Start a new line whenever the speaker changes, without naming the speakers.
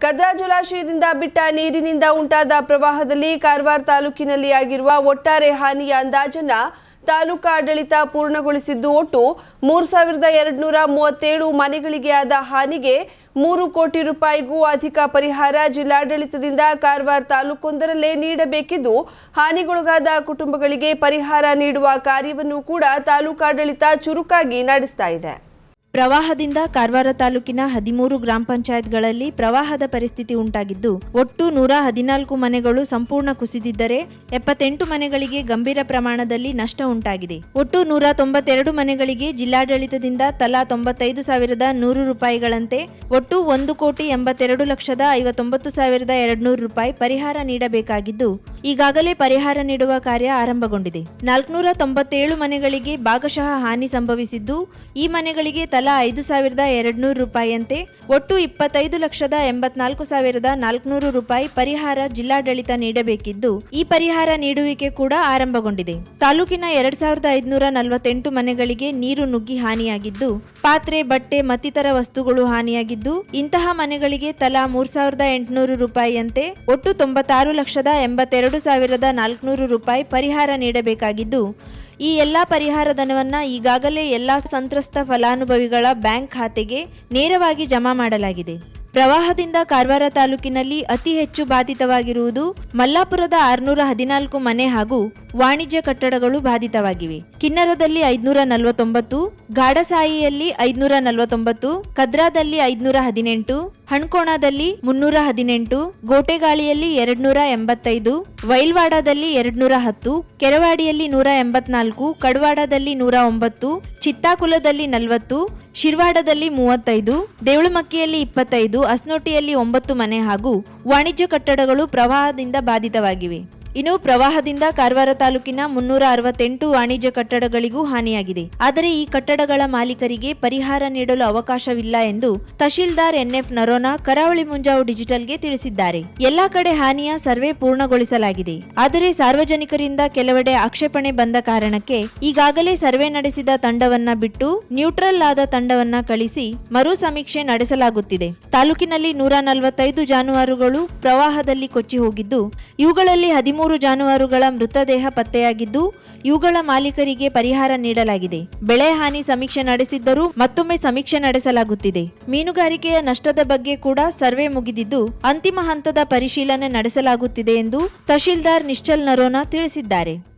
ಕದ್ರಾ ಜಲಾಶಯದಿಂದ ಬಿಟ್ಟ ನೀರಿನಿಂದ ಉಂಟಾದ ಪ್ರವಾಹದಲ್ಲಿ ಕಾರವಾರ ತಾಲೂಕಿನಲ್ಲಿ ಆಗಿರುವ ಒಟ್ಟಾರೆ ಹಾನಿಯ ಅಂದಾಜನ್ನ ತಾಲೂಕಾ ಆಡಳಿತ ಪೂರ್ಣಗೊಳಿಸಿದ್ದು ಒಟ್ಟು ಮೂರು ಸಾವಿರದ ಎರಡುನೂರ ಮೂವತ್ತೇಳು ಮನೆಗಳಿಗೆ ಆದ ಹಾನಿಗೆ ಮೂರು ಕೋಟಿ ರೂಪಾಯಿಗೂ ಅಧಿಕ ಪರಿಹಾರ ಜಿಲ್ಲಾಡಳಿತದಿಂದ ಕಾರವಾರ ತಾಲೂಕೊಂದರಲ್ಲೇ ನೀಡಬೇಕಿದ್ದು ಹಾನಿಗೊಳಗಾದ ಕುಟುಂಬಗಳಿಗೆ ಪರಿಹಾರ ನೀಡುವ ಕಾರ್ಯವನ್ನು ಕೂಡ ತಾಲೂಕಾಡಳಿತ ಚುರುಕಾಗಿ ನಡೆಸ್ತಾ
ಪ್ರವಾಹದಿಂದ ಕಾರವಾರ ತಾಲೂಕಿನ ಹದಿಮೂರು ಗ್ರಾಮ ಪಂಚಾಯತ್ಗಳಲ್ಲಿ ಪ್ರವಾಹದ ಪರಿಸ್ಥಿತಿ ಉಂಟಾಗಿದ್ದು, ಒಟ್ಟು ನೂರ ಹದಿನಾಲ್ಕು ಮನೆಗಳು ಸಂಪೂರ್ಣ ಕುಸಿದಿದ್ದರೆ ಎಪ್ಪತ್ತೆಂಟು ಮನೆಗಳಿಗೆ ಗಂಭೀರ ಪ್ರಮಾಣದಲ್ಲಿ ನಷ್ಟ ಉಂಟಾಗಿದೆ. ಒಟ್ಟು ನೂರ ತೊಂಬತ್ತೆರಡು ಮನೆಗಳಿಗೆ ಜಿಲ್ಲಾಡಳಿತದಿಂದ ತಲಾ ತೊಂಬತ್ತೈದು ಸಾವಿರದ ನೂರು ರೂಪಾಯಿಗಳಂತೆ ಒಟ್ಟು ಒಂದು ಕೋಟಿ ಎಂಬತ್ತೆರಡು ಲಕ್ಷದ ಐವತ್ತೊಂಬತ್ತು ಸಾವಿರದ ಎರಡ್ನೂರು ರೂಪಾಯಿ ಪರಿಹಾರ ನೀಡಬೇಕಾಗಿದ್ದು, ಈಗಾಗಲೇ ಪರಿಹಾರ ನೀಡುವ ಕಾರ್ಯ ಆರಂಭಗೊಂಡಿದೆ. ನಾಲ್ಕುನೂರ ತೊಂಬತ್ತೇಳು ಮನೆಗಳಿಗೆ ಭಾಗಶಃ ಹಾನಿ ಸಂಭವಿಸಿದ್ದು, ಈ ಮನೆಗಳಿಗೆ ತಲಾ ಐದು ಸಾವಿರದ ಎರಡ್ನೂರು ರೂಪಾಯಿಯಂತೆ ಒಟ್ಟು ಇಪ್ಪತ್ತೈದು ಲಕ್ಷದ ಎಂಬತ್ನಾಲ್ಕು ಸಾವಿರದ ನಾಲ್ಕುನೂರು ರೂಪಾಯಿ ಪರಿಹಾರ ಜಿಲ್ಲಾಡಳಿತ ನೀಡಬೇಕಿದ್ದು, ಈ ಪರಿಹಾರ ನೀಡುವಿಕೆ ಕೂಡ ಆರಂಭಗೊಂಡಿದೆ. ತಾಲೂಕಿನ ಎರಡ್ ಸಾವಿರದ ಐದುನೂರ ನಲವತ್ತೆಂಟು ಮನೆಗಳಿಗೆ ನೀರು ನುಗ್ಗಿ ಹಾನಿಯಾಗಿದ್ದು, ಪಾತ್ರೆ, ಬಟ್ಟೆ, ಮತ್ತಿತರ ವಸ್ತುಗಳು ಹಾನಿಯಾಗಿದ್ದು, ಇಂತಹ ಮನೆಗಳಿಗೆ ತಲಾ ಮೂರ್ ಸಾವಿರದ ಎಂಟುನೂರು ರೂಪಾಯಿಯಂತೆ ಒಟ್ಟು ತೊಂಬತ್ತಾರು ಲಕ್ಷದ ಎಂಬತ್ತೆರಡು ಸಾವಿರದ ನಾಲ್ಕುನೂರು ರೂಪಾಯಿ ಪರಿಹಾರ ನೀಡಬೇಕಾಗಿದ್ದು ಈ ಎಲ್ಲ ಪರಿಹಾರ ಧನವನ್ನ ಈಗಾಗಲೇ ಎಲ್ಲ ಸಂತ್ರಸ್ತ ಫಲಾನುಭವಿಗಳ ಬ್ಯಾಂಕ್ ಖಾತೆಗೆ ನೇರವಾಗಿ ಜಮಾ ಮಾಡಲಾಗಿದೆ. ಪ್ರವಾಹದಿಂದ ಕಾರವಾರ ತಾಲೂಕಿನಲ್ಲಿ ಅತಿ ಹೆಚ್ಚು ಬಾಧಿತವಾಗಿರುವುದು ಮಲ್ಲಾಪುರದ ಆರುನೂರ ಹದಿನಾಲ್ಕು ಮನೆ ಹಾಗೂ ವಾಣಿಜ್ಯ ಕಟ್ಟಡಗಳು ಬಾಧಿತವಾಗಿವೆ. ಕಿನ್ನರದಲ್ಲಿ ಐದುನೂರ ನಲವತ್ತೊಂಬತ್ತು, ಗಾಡಸಾಯಿಯಲ್ಲಿ ಐದುನೂರ ನಲವತ್ತೊಂಬತ್ತು, ಕದ್ರಾದಲ್ಲಿ ಐದುನೂರ ಹದಿನೆಂಟು, ಹಣ್ಕೋಣದಲ್ಲಿ ಮುನ್ನೂರ ಹದಿನೆಂಟು, ಗೋಟೆಗಾಳಿಯಲ್ಲಿ ಎರಡ್ನೂರ ಎಂಬತ್ತೈದು, ವೈಲ್ವಾಡದಲ್ಲಿ ಎರಡ್ನೂರ ಹತ್ತು, ಕೆರವಾಡಿಯಲ್ಲಿ ನೂರ ಎಂಬತ್ನಾಲ್ಕು, ಕಡವಾಡದಲ್ಲಿ ನೂರ ಒಂಬತ್ತು, ಚಿತ್ತಾಕುಲದಲ್ಲಿ ನಲವತ್ತು ಶಿರ್ವಾಡದಲ್ಲಿ ಮೂವತ್ತೈದು ದೇವಳಮಕ್ಕಿಯಲ್ಲಿ ಇಪ್ಪತ್ತೈದು ಅಸ್ನೋಟಿಯಲ್ಲಿ ಒಂಬತ್ತು ಮನೆ ಹಾಗೂ ವಾಣಿಜ್ಯ ಕಟ್ಟಡಗಳು ಪ್ರವಾಹದಿಂದ ಬಾಧಿತವಾಗಿವೆ. ಇನ್ನು ಪ್ರವಾಹದಿಂದ ಕಾರವಾರ ತಾಲೂಕಿನ ಮುನ್ನೂರ ಅರವತ್ತೆಂಟು ವಾಣಿಜ್ಯ ಕಟ್ಟಡಗಳಿಗೂ ಹಾನಿಯಾಗಿದೆ. ಆದರೆ ಈ ಕಟ್ಟಡಗಳ ಮಾಲೀಕರಿಗೆ ಪರಿಹಾರ ನೀಡಲು ಅವಕಾಶವಿಲ್ಲ ಎಂದು ತಹಶೀಲ್ದಾರ್ ಎನ್ಎಫ್ ನರೋನಾ ಕರಾವಳಿ ಮುಂಜಾವು ಡಿಜಿಟಲ್ಗೆ ತಿಳಿಸಿದ್ದಾರೆ. ಎಲ್ಲಾ ಕಡೆ ಹಾನಿಯ ಸರ್ವೆ ಪೂರ್ಣಗೊಳಿಸಲಾಗಿದೆ. ಆದರೆ ಸಾರ್ವಜನಿಕರಿಂದ ಕೆಲವೆಡೆ ಆಕ್ಷೇಪಣೆ ಬಂದ ಕಾರಣಕ್ಕೆ ಈಗಾಗಲೇ ಸರ್ವೆ ನಡೆಸಿದ ತಂಡವನ್ನ ಬಿಟ್ಟು ನ್ಯೂಟ್ರಲ್ ಆದ ತಂಡವನ್ನ ಕಳಿಸಿ ಮರು ಸಮೀಕ್ಷೆ ನಡೆಸಲಾಗುತ್ತಿದೆ. ತಾಲೂಕಿನಲ್ಲಿ ನೂರ ನಲವತ್ತೈದು ಜಾನುವಾರುಗಳು ಪ್ರವಾಹದಲ್ಲಿ ಕೊಚ್ಚಿ ಹೋಗಿದ್ದು, ಇವುಗಳಲ್ಲಿ ಹದಿಮೂರು ಜಾನುವಾರುಗಳ ಮೃತದೇಹ ಪತ್ತೆಯಾಗಿದ್ದು, ಇವುಗಳ ಮಾಲೀಕರಿಗೆ ಪರಿಹಾರ ನೀಡಲಾಗಿದೆ. ಬೆಳೆ ಹಾನಿ ಸಮೀಕ್ಷೆ ನಡೆಸಿದ್ದರೂ ಮತ್ತೊಮ್ಮೆ ಸಮೀಕ್ಷೆ ನಡೆಸಲಾಗುತ್ತಿದೆ. ಮೀನುಗಾರಿಕೆಯ ನಷ್ಟದ ಬಗ್ಗೆ ಕೂಡ ಸರ್ವೆ ಮುಗಿದಿದ್ದು, ಅಂತಿಮ ಹಂತದ ಪರಿಶೀಲನೆ ನಡೆಸಲಾಗುತ್ತಿದೆ ಎಂದು ತಹಶೀಲ್ದಾರ್ ನಿಶ್ಚಲ್ ನರೋನಾ ತಿಳಿಸಿದ್ದಾರೆ.